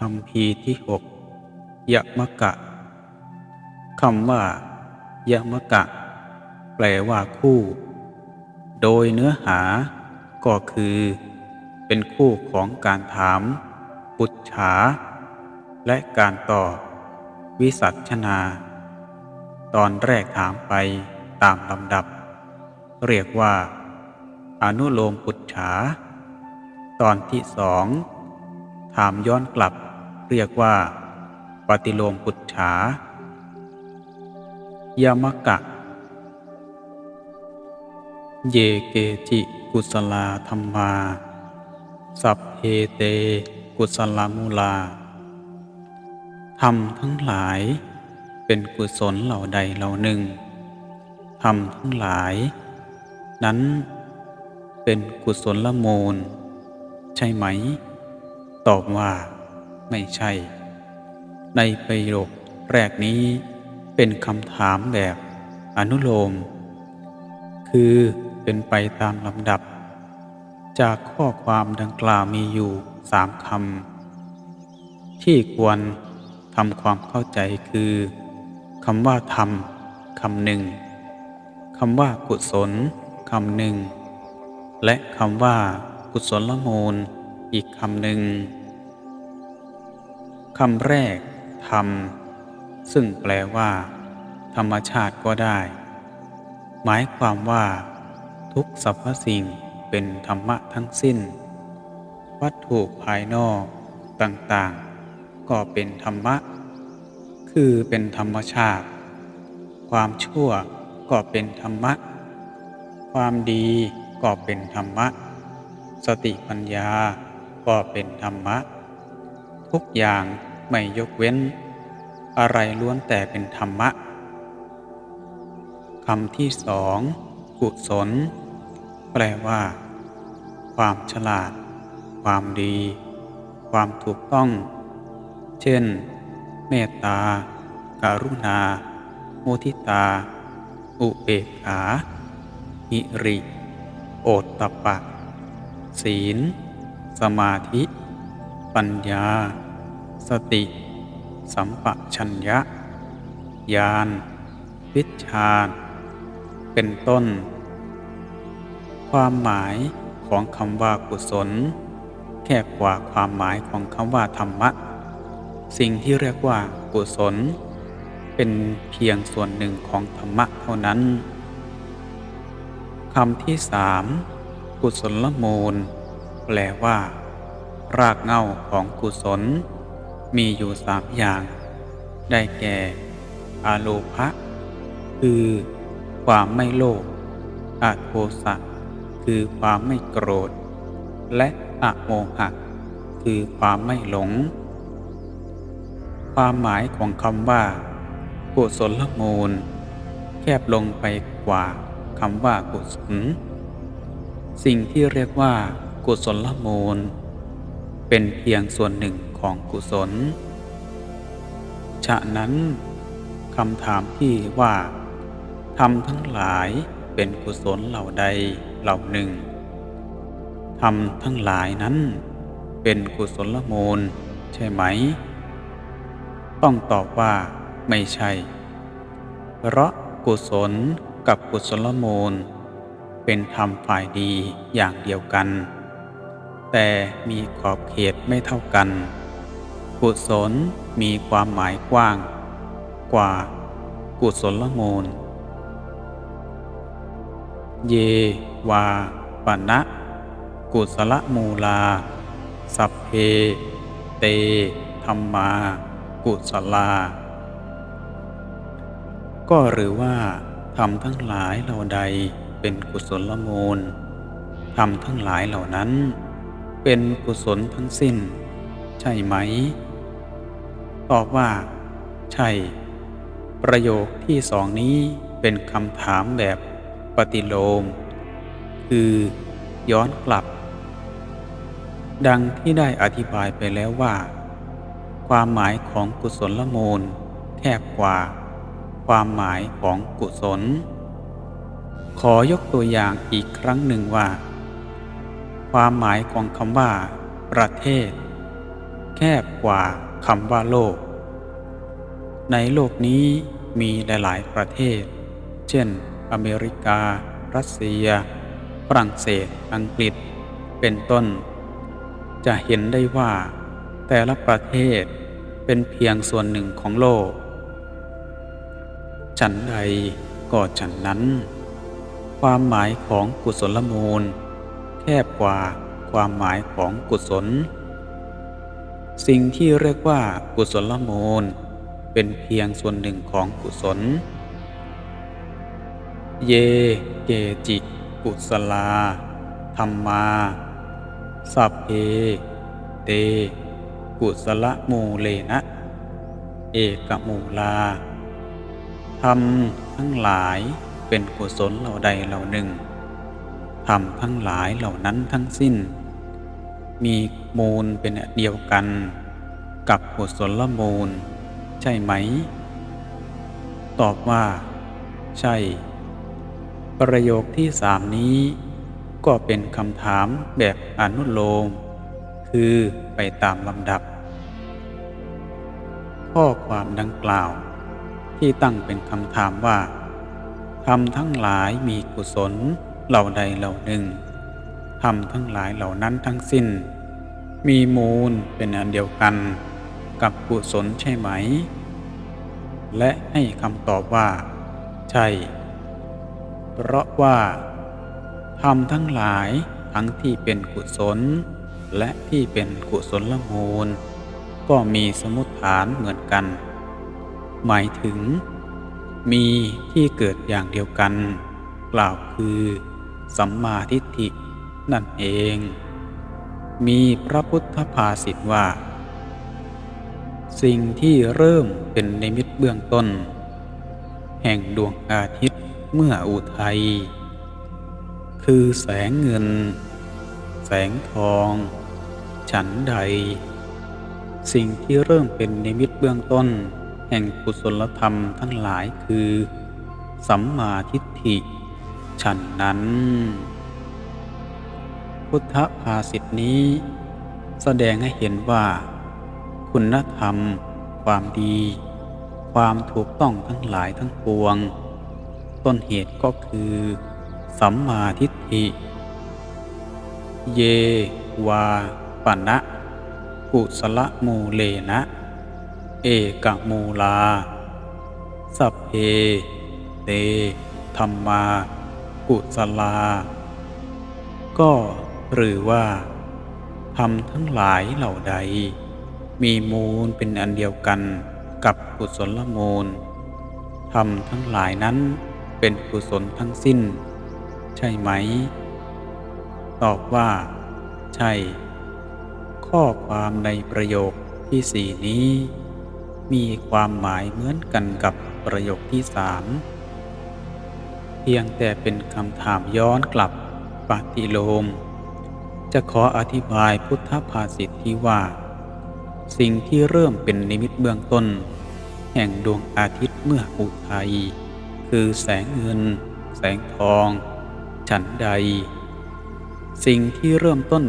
คำพีที่หกยมกะคำว่ายมกะ แปลว่าคู่ โดยเนื้อหาก็คือ เป็นคู่ของการถาม ปุจฉา และการตอบวิสัชนา ตอนแรกถามไปตามลำดับ เรียกว่า อนุโลมปุจฉา ตอนที่สอง ถามย้อนกลับ เรียกว่า ปฏิโลมปุจฉายามกะ เยเกจิกุสลาธรรมา สัพเพเต กุสลามูลาธรรมทั้งหลายเป็นกุศลเหล่าใดเหล่าหนึ่งธรรมทั้งหลาย นั้นเป็นกุศลละมูล ใช่ไหม ตอบว่า ไม่ใช่ ในประโยคแรกนี้เป็นคำถามแบบอนุโลม คือเป็นไปตามลำดับ จากข้อความดังกล่าวมีอยู่สามคำที่ควรทำความเข้าใจคือคำว่าธรรมคำหนึ่งคำว่ากุศลคำหนึ่งและคำว่ากุศลละมูลอีกคำหนึ่ง คำแรกธรรม ซึ่งแปลว่า ธรรมชาติก็ได้ หมายความว่า ทุกสรรพสิ่งเป็นธรรมะทั้งสิ้น วัตถุภายนอกต่างๆ ก็เป็นธรรมะ คือเป็นธรรมชาติ ความชั่วก็เป็นธรรมะ ความดีก็เป็นธรรมะ สติปัญญาก็เป็นธรรมะ ทุกอย่างไม่ยกเว้น อะไรล้วนแต่เป็นธรรมะคำที่สองกุศล แปลว่า ความฉลาด ความดี ความถูกต้อง เช่น เมตตาการุณามุทิตา อุเบกขาหิริ โอตตปปะ ศีล สมาธิ ปัญญา สติ สัมปชัญญะญาณวิชา เป็นต้น ความหมายของคำว่ากุศล แคบกว่าความหมายของคำว่าธรรมะ สิ่งที่เรียกว่ากุศล เป็นเพียงส่วนหนึ่งของธรรมะเท่านั้นคำที่สามกุศลละมูล แปลว่า รากเง้าของกุศล มีอยู่สามอย่าง ได้แก่อาโลภะคือความไม่โลภอโทสะคือความไม่โกรธ และอโมหะ คือความไม่หลง ความหมายของคำว่ากุศลละมูล แคบลงไปกว่าคำว่ากุศล สิ่งที่เรียกว่ากุศลละมูล เป็นเพียงส่วนหนึ่งของกุศล ฉะนั้นคำถามที่ว่าทำทั้งหลายเป็นกุศลเหล่าใดเหล่าหนึ่งทำทั้งหลายนั้นเป็นกุศลละมูลใช่ไหม ต้องตอบว่าไม่ใช่ เพราะกุศลกับกุศลมูล เป็นธรรมฝ่ายดีอย่างเดียวกัน แต่มีขอบเขตไม่เท่ากัน กุศลมีความหมายกว้าง กว่ากุศลมูล เยวาปณะกุศลมูลา สัพเพ เต ธรรมา กุศลา ก็หรือว่าทำทั้งหลายเหล่าใดเป็นกุศลมูลทำทั้งหลายเหล่านั้น เป็นกุศลทั้งสิ้น ใช่ไหม ตอบว่า ใช่ ประโยคที่สองนี้เป็นคำถามแบบปฏิโลม คือย้อนกลับ ดังที่ได้อธิบายไปแล้วว่า ความหมายของกุศลละมูลแคบกว่า ความหมายของกุศล ขอยกตัวอย่างอีกครั้งหนึ่งว่า ความหมายของคำว่า ประเทศ แคบกว่าคำว่าโลก ในโลกนี้มีหลายๆประเทศ เช่น อเมริกา รัสเซีย ฝรั่งเศส อังกฤษ เป็นต้น จะเห็นได้ว่า แต่ละประเทศเป็นเพียงส่วนหนึ่งของโลก ฉันใดก็ฉันนั้น ความหมายของกุศลมูล แคบกว่าความหมายของกุศล สิ่งที่เรียกว่ากุศลมูล เป็นเพียงส่วนหนึ่งของกุศล เย เกจิ กุศลา ธรรมา สัพเพ เต กุศลมูเลนะ เอกมูลา ธรรมทั้งหลายเป็นกุศลเหล่าใดเหล่าหนึ่ง ธรรมทั้งหลายเหล่านั้นทั้งสิ้น มีมูลเป็นเดียวกัน กับกุศลมูล ใช่ไหม ตอบว่า ใช่ ประโยคที่สามนี้ ก็เป็นคำถามแบบอนุโลม คือไปตามลำดับ ข้อความดังกล่าว ที่ตั้งเป็นคำถามว่าทำทั้งหลายมีกุศล เหล่าใดเหล่าหนึ่งทำทั้งหลายเหล่านั้นทั้งสิ้น มีมูลเป็นอันเดียวกันกับกุศลใช่ไหม และให้คำตอบว่า ใช่ เพราะว่าทำทั้งหลายทั้งที่เป็นกุศล และที่เป็นกุศลละมูล ก็มีสมุติฐานเหมือนกัน หมายถึง มีที่เกิดอย่างเดียวกัน กล่าวคือ สัมมาทิฏฐินั่นเอง มีพระพุทธภาษิตว่า สิ่งที่เริ่มเป็นนิมิตเบื้องต้น แห่งดวงอาทิตย์เมื่ออุทัย คือแสงเงิน แสงทอง ฉันใด สิ่งที่เริ่มเป็นนิมิตเบื้องต้น แห่งกุศลธรรมทั้งหลายคือ สัมมาทิฏฐิ ฉันนั้น พุทธภาษิตนี้ แสดงให้เห็นว่า คุณธรรม ความดี ความถูกต้องทั้งหลายทั้งปวง ต้นเหตุก็คือ สัมมาทิฏฐิ เยวาปณะกุสละมูเลนะ เอกมูลา สัพเพเตธรรมา กุสลา ก็หรือว่าทำทั้งหลายเหล่าใด มีมูลเป็นอันเดียวกันกับกุศลมูลทำทั้งหลายนั้นเป็นกุศลทั้งสิ้น ใช่ไหม ตอบว่า ใช่ ข้อความในประโยคที่สี่นี้ มีความหมายเหมือนกันกับประโยคที่สาม พียงแต่เป็นคำถามย้อนกลับปฏิโลม จะขออธิบายพุทธภาษิตที่ว่า สิ่งที่เริ่มเป็นนิมิตเบื้องต้น แห่งดวงอาทิตย์เมื่ออุทัย คือแสงเงิน แสงทอง ฉันใด สิ่งที่เริ่มต้น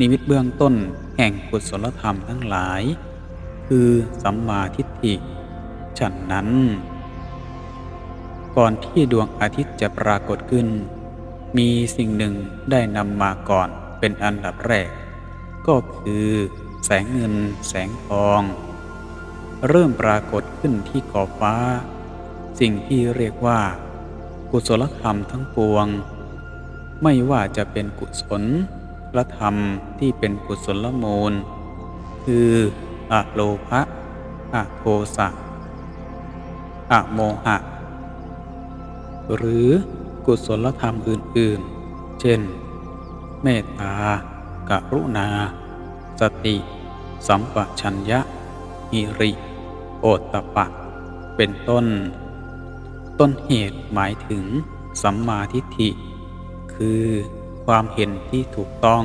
นิมิตเบื้องต้นแห่งกุศลธรรมทั้งหลาย คือสัมมาทิฏฐิฉันนั้น ก่อนที่ดวงอาทิตย์จะปรากฏขึ้น มีสิ่งหนึ่งได้นำมาก่อนเป็นอันดับแรก ก็คือแสงเงินแสงทอง เริ่มปรากฏขึ้นที่ขอบฟ้า สิ่งที่เรียกว่า กุศลธรรมทั้งปวง ไม่ว่าจะเป็นกุศลละธรรมที่เป็นกุศลมูล คืออะโลภะอะโทสะอะโมหะ หรือกุศลธรรมอื่น ๆ เช่น เมตตา กรุณา สติ สัมปชัญญะหิริ โอตตปปะ เป็นต้น ต้นเหตุหมายถึงสัมมาทิฏฐิ คือความเห็นที่ถูกต้อง